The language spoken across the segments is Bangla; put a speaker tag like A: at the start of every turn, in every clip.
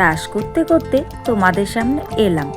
A: ব্রাশ করতে করতে তোমাদের সামনে এলাম।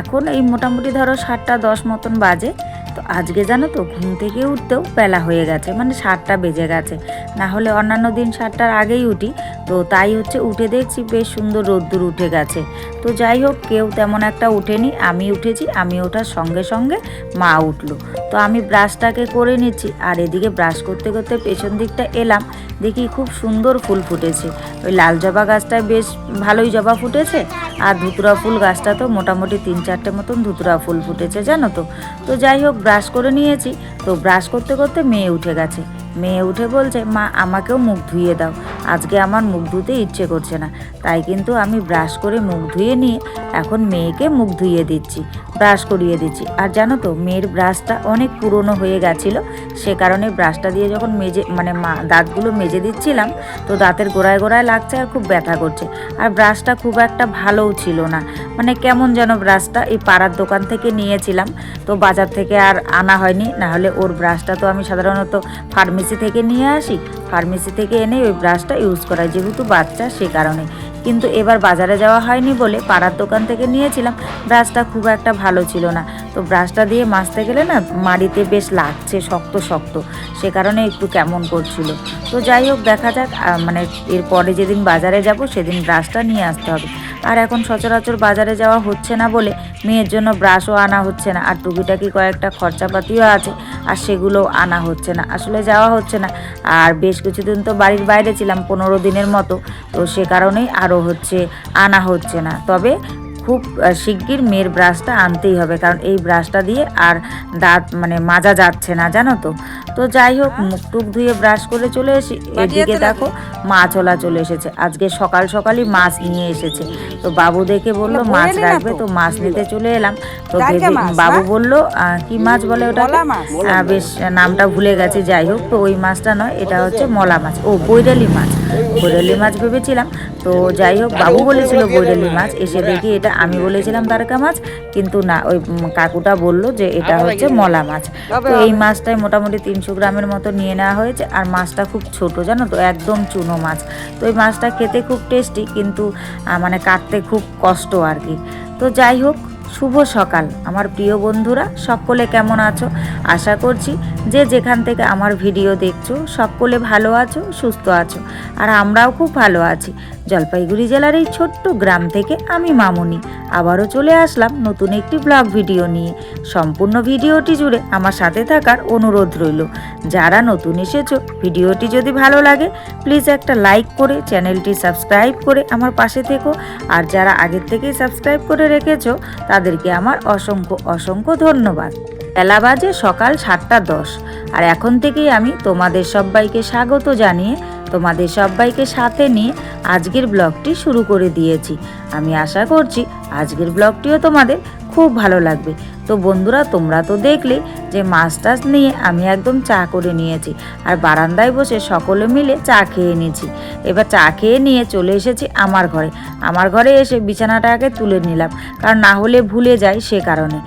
A: এখন এই মোটামুটি ধরো সাতটা দশ মতন বাজে। তো আজকে জানো তো ঘুম থেকে উঠতেও বেলা হয়ে গেছে মানে সাতটা বেজে গেছে। না হলে অন্যান্য দিন সাতটার আগেই উঠি। তো তাই হচ্ছে উঠে দেখছি বেশ সুন্দর রোদ্দুর উঠে গেছে। তো যাই হোক, কেউ তেমন একটা উঠেনি। আমি উঠেছি, আমি ওঠার সঙ্গে সঙ্গে মা উঠল। তো আমি ব্রাশটাকে করে নিচ্ছি। আর এদিকে ব্রাশ করতে করতে পেছন দিকটা এলাম। দেখি খুব সুন্দর ফুল ফুটেছে। ওই লাল জবা গাছটায় বেশ ভালোই জবা ফুটেছে। আর ধুতুরা ফুল গাছটা তো মোটামুটি তিন চারটে মতন ধুতুরা ফুল ফুটেছে, জানো তো? তো যাই হোক ব্রাশ করে নিয়েছি। তো ব্রাশ করতে করতে মেয়ে উঠে গেছে। মেয়ে উঠে বলছে, মা, আমাকেও মুখ ধুয়ে দাও। আজকে আমার মুখ ধুতে ইচ্ছে করছে না। তাই কিন্তু আমি ব্রাশ করে মুখ ধুয়ে নিয়ে এখন মেয়েকে মুখ ধুয়ে দিচ্ছি, ব্রাশ করিয়ে দিচ্ছি। আর জানো তো, মেয়ের ব্রাশটা অনেক পুরনো হয়ে গেছিল। সে কারণে ব্রাশটা দিয়ে যখন মেজে মানে মা, দাঁতগুলো মেজে দিচ্ছিলাম, তো দাঁতের গোড়ায় গোড়ায় লাগছে আর খুব ব্যথা করছে। আর ব্রাশটা খুব একটা ভালোও ছিল না। মানে কেমন যেন ব্রাশটা এই পাড়ার দোকান থেকে নিয়েছিলাম। তো বাজার থেকে আর আনা হয়নি। না হলে ওর ব্রাশটা তো আমি সাধারণত ফার্মেসি থেকে নিয়ে আসি। ফার্মেসি থেকে এনে ওই ব্রাশটা ইউজ করাই, যেহেতু বাচ্চা সে কারণে। কিন্তু এবার বাজারে যাওয়া হয়নি বলে পাড়ার দোকান থেকে নিয়েছিলাম। ব্রাশটা খুব একটা ভালো ছিল না। তো ব্রাশটা দিয়ে মাজতে গেলে না মাড়িতে বেশ লাগছে, শক্ত শক্ত। সে কারণে একটু কেমন করছিল। তো যাই হোক, দেখা যাক মানে এরপরে যেদিন বাজারে যাব, সেদিন ব্রাশটা নিয়ে আসতে হবে। আর এখন সচরাচর বাজারে যাওয়া হচ্ছে না বলে মেয়ের জন্য ব্রাশও আনা হচ্ছে না। আর টুকিটাকি কয়েকটা খরচাপাতিও আছে, আর সেগুলো আনা হচ্ছে না। আসলে যাওয়া হচ্ছে না। আর বেশ কিছুদিন তো বাড়ির বাইরে ছিলাম, পনেরো দিনের মতো। তো সে কারণেই আরও হচ্ছে, আনা হচ্ছে না। তবে খুব শিগগির মেয়ের ব্রাশটা আনতেই হবে। কারণ এই ব্রাশটা দিয়ে আর দাঁত মানে মাজা যাচ্ছে না জানো তো? তো যাই হোক মুখ টুক ধুয়ে ব্রাশ করে চলে এসে এদিকে দেখো মাছওয়ালা চলে এসেছে। আজকে সকাল সকালই মাছ নিয়ে এসেছে। তো বাবু দেখে বলল
B: বলে
A: মাছ রাখবে
B: তো?
A: মাছ নিতে চলে এলাম। তো বাবু? বলল কি মাছ বলে ওটা বেশ নামটা ভুলে গেছে যাই হোক। তো ওই মাছটা নয় এটা হচ্ছে মলা মাছ। ও বৈরালি মাছ। বৈরালি মাছ ভেবেছিলাম। তো যাই হোক বাবু বলেছিল বৈরালি মাছ। এসে দেখি এটা আমি বলেছিলাম দারকা মাছ কিন্তু না ওই কাকুটা বলল যে এটা হচ্ছে মলা মাছ। তো এই মাছটাই মোটামুটি তিনশো গ্রামের মতো নিয়ে নেওয়া হয়েছে আর মাছটা খুব ছোট জানো তো একদম চুনো মাছ। তো এই মাছটা খেতে খুব টেস্টি কিন্তু মানে কাটতে খুব কষ্ট আর কি। তো যাই হোক শুভ সকাল। আমার প্রিয় বন্ধুরা, সকলে কেমন আছো? আশা করছি যে যেখান থেকে আমার ভিডিও দেখছ, সকলে ভালো আছো, সুস্থ আছো, আর আমরাও খুব ভালো আছি। জলপাইগুড়ি জেলার এই ছোট্ট গ্রাম থেকে আমি মামুনি। আবারও চলে আসলাম নতুন একটি ব্লগ ভিডিও নিয়ে। সম্পূর্ণ ভিডিওটি জুড়ে আমার সাথে থাকার অনুরোধ রইল। যারা নতুন এসেছ ভিডিওটি যদি ভালো লাগে প্লিজ একটা লাইক করে চ্যানেলটি সাবস্ক্রাইব করে আমার পাশে থেকো। আর যারা আগের থেকেই সাবস্ক্রাইব করে রেখেছো, তাদেরকে আমার অসংখ্য অসংখ্য ধন্যবাদ। বেলা বাজে সকাল সাতটা দশ। আর এখন থেকেই আমি তোমাদের সবাইকে স্বাগত জানিয়ে তোমাদের সবাইকে সাথে নিয়ে আজকের ব্লগটি শুরু করে দিয়েছি। আমি আশা করছি আজকের ব্লগটিও তোমাদের খুব ভালো লাগবে। তো বন্ধুরা, তোমরা তো দেখলে যে মাছ টাছ নিয়ে আমি একদম চা করে নিয়েছি আর বারান্দায় বসে সকলে মিলে চা খেয়ে নিয়েছি। এবার চা খেয়ে নিয়ে চলে এসেছি আমার ঘরে। আমার ঘরে এসে বিছানাটাকে তুলে নিলাম, কারণ না হলে ভুলে যাই সে কারণে।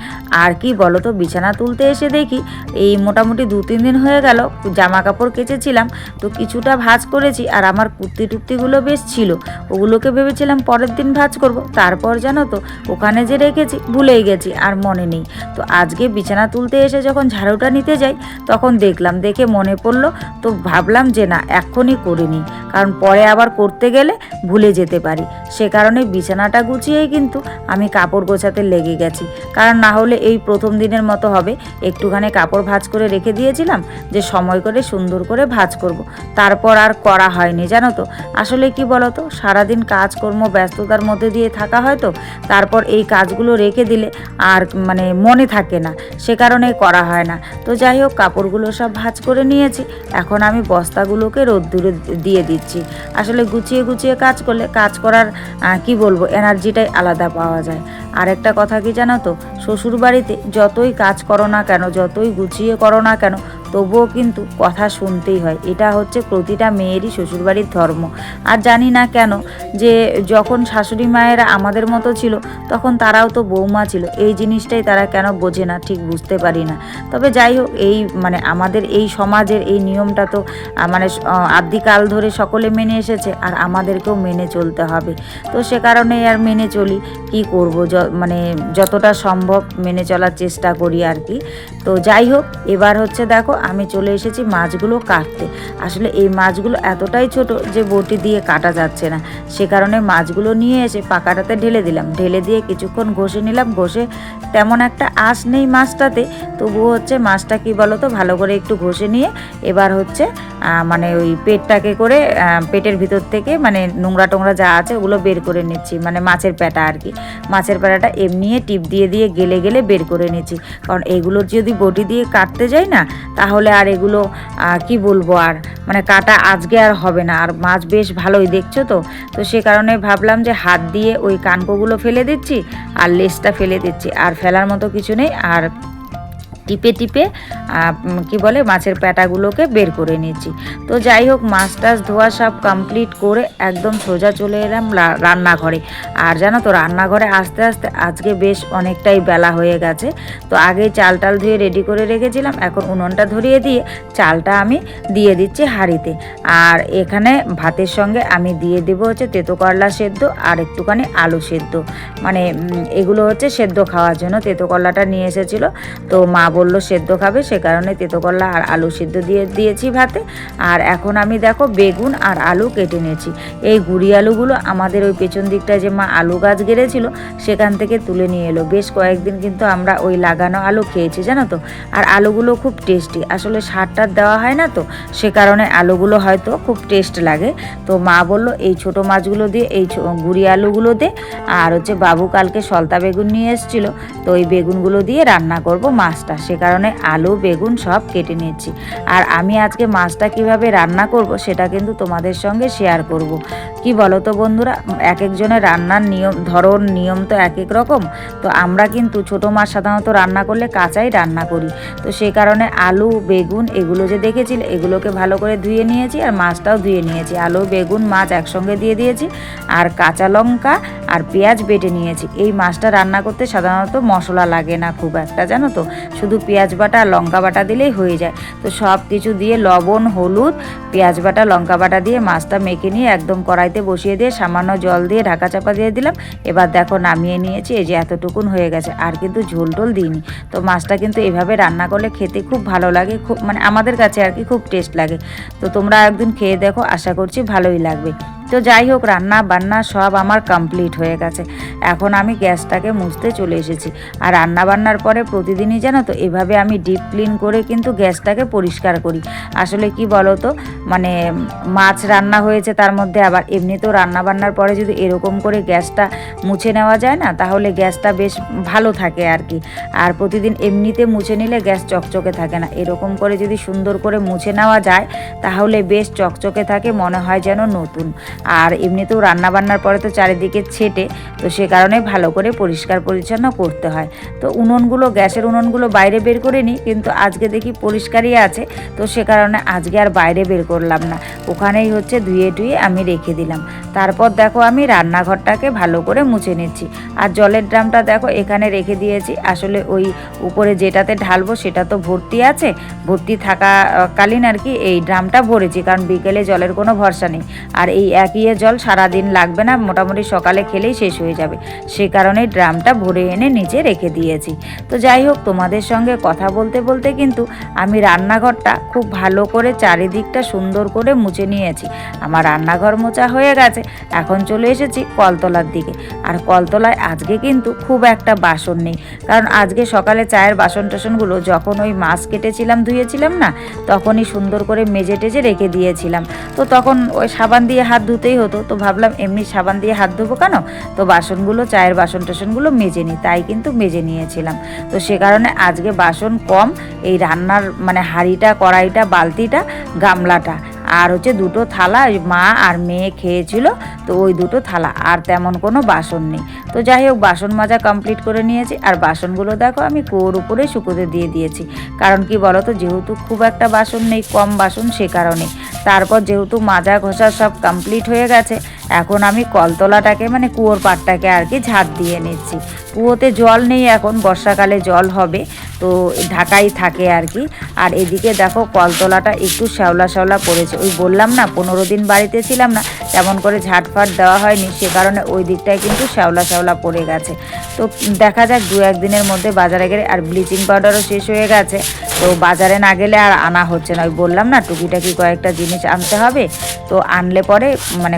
A: আর কি বলো তো বিছানা তুলতে এসে দেখি এই মোটামুটি দু, তিন দিন হয়ে গেল জামা কাপড় কেচেছিলাম, তো কিছুটা ভাঁজ করেছি আর আমার কুর্তি টুর্তিগুলো বেশ ছিল, ওগুলোকে ভেবেছিলাম পরের দিন ভাঁজ করব, তারপর জানো তো, ওখানে যে রেখেছি ভুলেই গেছি, আর মনে নেই, তো আজকে বিছানা তুলতে এসে যখন ঝাড়ুটা নিতে যাই, তখন দেখলাম, দেখে মনে পড়ল, তো ভাবলাম যে না, এক্ষুনি করে নিই, কারণ পরে আবার করতে গেলে ভুলে যেতে পারি, সে কারণে বিছানাটা গুছিয়েই কিন্তু আমি কাপড় গোছাতে লেগে গেছি, কারণ না হলে এই প্রথম দিনের মতো হবে। একটুখানি কাপড় ভাঁজ করে রেখে দিয়েছিলাম যে সময় করে সুন্দর করে ভাঁজ করব। তারপর আর করা হয়নি, জানো তো। আসলে কি বলো তো সারাদিন কাজকর্ম, ব্যস্ততার মধ্যে দিয়ে থাকা হয় তো। তারপর এই কাজগুলো রেখে দিলে আর মানে মনে থাকে না, সে কারণে করা হয় না। তো যাই হোক, কাপড়গুলো সব ভাঁজ করে নিয়েছি। এখন আমি বস্তাগুলোকে রোদ্দুরে দিয়ে দিচ্ছি। আসলে গুছিয়ে গুছিয়ে কাজ করলে কাজ করার কি বলব এনার্জিটাই আলাদা পাওয়া যায়। আর একটা কথা কি জানো তো শ্বশুর বাড়িতে যতই কাজ করো না কেন যতই গুছিয়ে করো না কেন তবুও কিন্তু কথা শুনতেই হয়। এটা হচ্ছে প্রতিটা মেয়েরই শ্বশুরবাড়ির ধর্ম। আর জানি না কেন যে যখন শাশুড়ি মায়েরা আমাদের মতো ছিল, তখন তারাও তো বৌমা ছিল। এই জিনিসটাই তারা কেন বোঝে না, ঠিক বুঝতে পারি না। তবে যাই হোক, এই মানে আমাদের এই সমাজের এই নিয়মটা তো মানে আদ্যিকাল ধরে সকলে মেনে এসেছে, আর আমাদেরকেও মেনে চলতে হবে। তো সে কারণে আর মেনে চলি, কি করব? মানে যতটা সম্ভব মেনে চলার চেষ্টা করি আর কি। তো যাই হোক, এবার হচ্ছে দেখো আমি চলে এসেছি মাছগুলো কাটতে। আসলে এই মাছগুলো এতটাই ছোট যে বটি দিয়ে কাটা যাচ্ছে না। সে কারণে মাছগুলো নিয়ে এসে পাকাটাতে ঢেলে দিলাম। ঢেলে দিয়ে কিছুক্ষণ ঘষে নিলাম। ঘষে তেমন একটা আঁশ নেই মাছটাতে। তবুও হচ্ছে মাছটা কি বলো তো ভালো করে একটু ঘষে নিয়ে এবার হচ্ছে মানে ওই পেটটাকে করে পেটের ভিতর থেকে মানে নোংরা টোংরা যা আছে ওগুলো বের করে নিচ্ছি মানে মাছের পেটা আর কি। মাছের পেটাটা এমনি টিপ দিয়ে দিয়ে গেলে গেলে বের করে নিচ্ছি। কারণ এগুলো যদি বটি দিয়ে কাটতে যাই না, তাহলে আর এগুলো কি বলব আর মানে কাটা আজকে আর হবে না। আর মাছ বেশ ভালোই দেখছ তো? তো সে কারণে ভাবলাম যে হাত দিয়ে ওই কানকোগুলো ফেলে দিচ্ছি আর লেজটা ফেলে দিচ্ছি। আর ফেলার মতো কিছু নেই। আর টিপে টিপে কি বলে, মাছের প্যাটাগুলোকে বের করে নিচ্ছি তো যাই হোক, মাছ টাছ ধোয়া সব কমপ্লিট করে একদম সোজা চলে এলাম রান্নাঘরে। আর জানো তো, রান্নাঘরে আস্তে আস্তে আজকে বেশ অনেকটাই বেলা হয়ে গেছে। তো আগে চাল টাল ধুয়ে রেডি করে রেখেছিলাম, এখন উনুনটা ধরিয়ে দিয়ে চালটা আমি দিয়ে দিচ্ছি হাঁড়িতে। আর এখানে ভাতের সঙ্গে আমি দিয়ে দেবো হচ্ছে তেতো করলা সেদ্ধ আর একটুখানি আলু সেদ্ধ। মানে এগুলো হচ্ছে সেদ্ধ খাওয়ার জন্য তেতো করলাটা নিয়ে এসেছিল। তো মা বলল, সেদ্ধ খাবে? সে কারণে তেতো করলা আর আলু সেদ্ধ দিয়ে দিয়েছি ভাতে। আর এখন আমি দেখো বেগুন আর আলু কেটে নিয়েছি। এই গুড়ি আলুগুলো আমাদের ওই পেছন দিকটায় যে মা আলু গাছ গেড়েছিল, সেখান থেকে তুলে নিয়ে এলো। বেশ কয়েকদিন কিন্তু আমরা ওই লাগানো আলু খেয়েছি, জানো তো? আর আলুগুলো খুব টেস্টি। আসলে সারটা দেওয়া হয় না তো, সে কারণে আলুগুলো হয়তো খুব টেস্ট লাগে। তো মা বলল, এই ছোট মাছগুলো দিয়ে এই গুড়ি আলুগুলো দে। আর হচ্ছে বাবু কালকে সলতা বেগুন নিয়ে এসেছিল। তো ওই বেগুনগুলো দিয়ে রান্না করব মাছটা। সে কারণে আলু, বেগুন সব কেটে নিয়েছি। আর আমি আজকে মাছটা কীভাবে রান্না করব সেটা কিন্তু তোমাদের সঙ্গে শেয়ার করব। কি বলো তো বন্ধুরা, এক একজনের রান্নার নিয়ম, ধরন, নিয়ম তো এক এক রকম। তো আমরা কিন্তু ছোট মাছ সাধারণত রান্না করলে কাঁচাই রান্না করি। তো সেই কারণে আলু, বেগুন এগুলো যে দেখেছিলে, এগুলোকে ভালো করে ধুয়ে নিয়েছি আর মাছটাও ধুয়ে নিয়েছি। আলু, বেগুন, মাছ একসঙ্গে দিয়ে দিয়েছি আর কাঁচা লঙ্কা আর পেঁয়াজ বেটে নিয়েছি। এই মাছটা রান্না করতে সাধারণত মশলা লাগে না খুব একটা, জানো তো? শুধু পেঁয়াজ বাটা লঙ্কা বাটা দিলেই হয়ে যায়। তো সব কিছু দিয়ে লবণ, হলুদ, পেঁয়াজ বাটা, লঙ্কা বাটা দিয়ে মাছটা মেখে নিয়ে একদম কড়াইতে বসিয়ে দিয়ে সামান্য জল দিয়ে ঢাকা চাপা দিয়ে দিলাম। এবার দেখো নামিয়ে নিয়েছি, এই যে এতটুকুন হয়ে গেছে, আর কিন্তু ঝোল টোল দিইনি। তো মাছটা কিন্তু এভাবে রান্না করলে খেতে খুব ভালো লাগে, খুব মানে আমাদের কাছে আর কি খুব টেস্ট লাগে। তো তোমরা একদিন খেয়ে দেখো, আশা করছি ভালোই লাগবে। তো যাই হোক, রান্না বান্না সব আমার কমপ্লিট হয়ে গেছে। এখন আমি গ্যাসটাকে মুছতে চলে এসেছি। আর রান্না বান্নার পরে প্রতিদিনই জানো তো, এভাবে আমি ডিপ ক্লিন করে কিন্তু গ্যাসটাকে পরিষ্কার করি। আসলে কি বলো তো মানে মাছ রান্না হয়েছে তার মধ্যে আবার এমনিতেও রান্না বান্নার পরে যদি এরকম করে গ্যাসটা মুছে নেওয়া যায় না, তাহলে গ্যাসটা বেশ ভালো থাকে আর কি। আর প্রতিদিন এমনিতে মুছে নিলে গ্যাস চকচকে থাকে না। এরকম করে যদি সুন্দর করে মুছে নেওয়া যায়, তাহলে বেশ চকচকে থাকে, মনে হয় যেন নতুন। আর এমনিতেও রান্না বান্নার পরে তো চারিদিকে ছেটে, তো সে কারণে ভালো করে পরিষ্কার পরিচ্ছন্ন করতে হয়। তো উনুনগুলো, গ্যাসের উনুনগুলো বাইরে বের করে নিই, কিন্তু আজকে দেখি পরিষ্কারই আছে, তো সে কারণে আজকে আর বাইরে বের করলাম না। ওখানেই হচ্ছে ধুয়ে টুয়ে আমি রেখে দিলাম। তারপর দেখো আমি রান্নাঘরটাকে ভালো করে মুছে নিচ্ছি। আর জলের ড্রামটা দেখো এখানে রেখে দিয়েছি। আসলে ওই উপরে যেটাতে ঢালবো সেটা তো ভর্তি আছে। ভর্তি থাকাকালীন আর কি এই ড্রামটা ভরেছি, কারণ বিকেলে জলের কোনো ভরসা নেই। আর এই একই জল সারাদিন লাগবে না, মোটামুটি সকালে খেলেই শেষ হয়ে যাবে। সে কারণে ড্রামটা ভরে এনে নিচে রেখে দিয়েছি। তো যাই হোক, তোমাদের সঙ্গে কথা বলতে বলতে কিন্তু আমি রান্নাঘরটা খুব ভালো করে চারিদিকটা সুন্দর করে মুছে নিয়েছি। আমার রান্নাঘর মোচা হয়ে গেছে, এখন চলে এসেছি কলতলার দিকে। আর কলতলায় আজকে কিন্তু খুব একটা বাসন নেই, কারণ আজকে সকালে চায়ের বাসন টাসনগুলো যখন ওই মাছ কেটেছিলাম, ধুয়েছিলাম না, তখনই সুন্দর করে মেজে টেজে রেখে দিয়েছিলাম। তো তখন ওই সাবান দিয়ে হাত ধুতেই হতো। তো ভাবলাম এমনি সাবান দিয়ে হাত ধোবো কেন? তো বাসনগুলো, চায়ের বাসন টাসনগুলো মেজে নিই, তাই কিন্তু মেজে নিয়েছিলাম। তো সে কারণে আজকে বাসন কম, এই রান্নার মানে হাঁড়িটা, কড়াইটা, বালতিটা, গামলাটা। আর হচ্ছে দুটো থালা মা আর মেয়ে খেয়েছিল, তো ওই দুটো থালা, আর তেমন কোনো বাসন নেই। তো যাই হোক, বাসন মাজা কমপ্লিট করে নিয়েছি, আর বাসনগুলো দেখো আমি কুয়োর উপরে শুকোতে দিয়ে দিয়েছি। কারণ কি বলো তো যেহেতু খুব একটা বাসন নেই, কম বাসন সে কারণে। তারপর যেহেতু মাজা ঘষা সব কমপ্লিট হয়ে গেছে, এখন আমি কলতলাটাকে মানে কুয়োর পাড়টাকে আর কি ঝাড় দিয়ে নিচ্ছি। কুয়োতে জল নেই এখন, বর্ষাকালে জল হবে। তো ঢাকাই থাকে আর কি। আর এদিকে দেখো কলতলাটা একটু শ্যাওলা শ্যাওলা পড়েছে। ওই বললাম না, পনেরো দিন বাড়িতে ছিলাম না, তেমন করে ঝাটফাট দেওয়া হয়নি, সে কারণে ওই দিকটায় কিন্তু শ্যাওলা শ্যাওলা পড়ে গেছে। তো দেখা যাক দু একদিনের মধ্যে বাজারে গেলে, আর ব্লিচিং পাউডারও শেষ হয়ে গেছে। তো বাজারে না গেলে আর আনা হচ্ছে না। ওই বললাম না, টুকিটাকি কয়েকটা জিনিস আনতে হবে। তো আনলে পরে মানে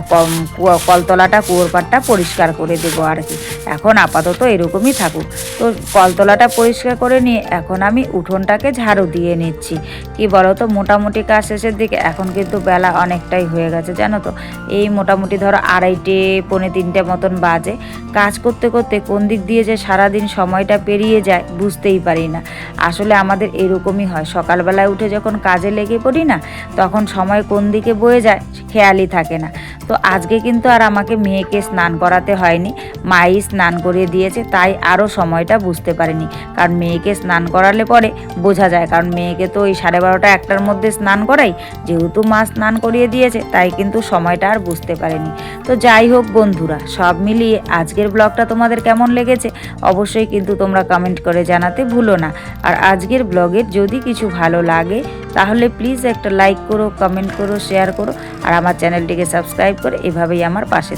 A: কলতলাটা কুয়োর পাড়টা পরিষ্কার করে দেবো আর কি। এখন আপাতত এরকমই থাকুক। তো কলতলাটা পরিষ্কার করে নিয়ে এখন আমি উঠোনটাকে ঝাড়ু দিয়ে নিচ্ছি। কি বলো তো মোটামুটি কাজ শেষের দিকে এখন কিন্তু বেলা অনেকটাই হয়ে গেছে, জানো তো? এই মোটামুটি ধরো আড়াইটে, পৌনে তিনটে মতন বাজে। কাজ করতে করতে কোন দিক দিয়ে যে সারাদিন সময়টা পেরিয়ে যায় বুঝতেই পারি না। আসলে আমাদের এরকমই হয়, সকালবেলায় উঠে যখন কাজে লেগে পড়ি না, তখন সময় কোন দিকে বয়ে যায় খেয়ালই থাকে না। তো আজকে কিন্তু আর আমাকে মেয়েকে স্নান করাতে হয়নি, মাই স্নান করিয়ে দিয়েছে, তাই আরও সময়টা বুঝতে পারিনি। কারণ মেয়েকে স্নান করালে পরে বোঝা যায়, কারণ মেয়েকে তো ওই সাড়ে বারোটা একটার মধ্যে স্নান করাই যেহেতু মা স্নান করিয়ে দিয়েছে, তাই কিন্তু সময়টা আর বুঝতে পারেনি তো যাই হোক বন্ধুরা, সব মিলিয়ে আজকের ব্লগটা তোমাদের কেমন লেগেছে অবশ্যই কিন্তু তোমরা কমেন্ট করে জানাতে ভুলো না আর আজকের ব্লগের যদি কিছু ভালো লাগে, তাহলে প্লিজ একটা লাইক করো কমেন্ট করো শেয়ার করো, আর আমার চ্যানেলটিকে সাবস্ক্রাইব করে এভাবেই আমার পাশে।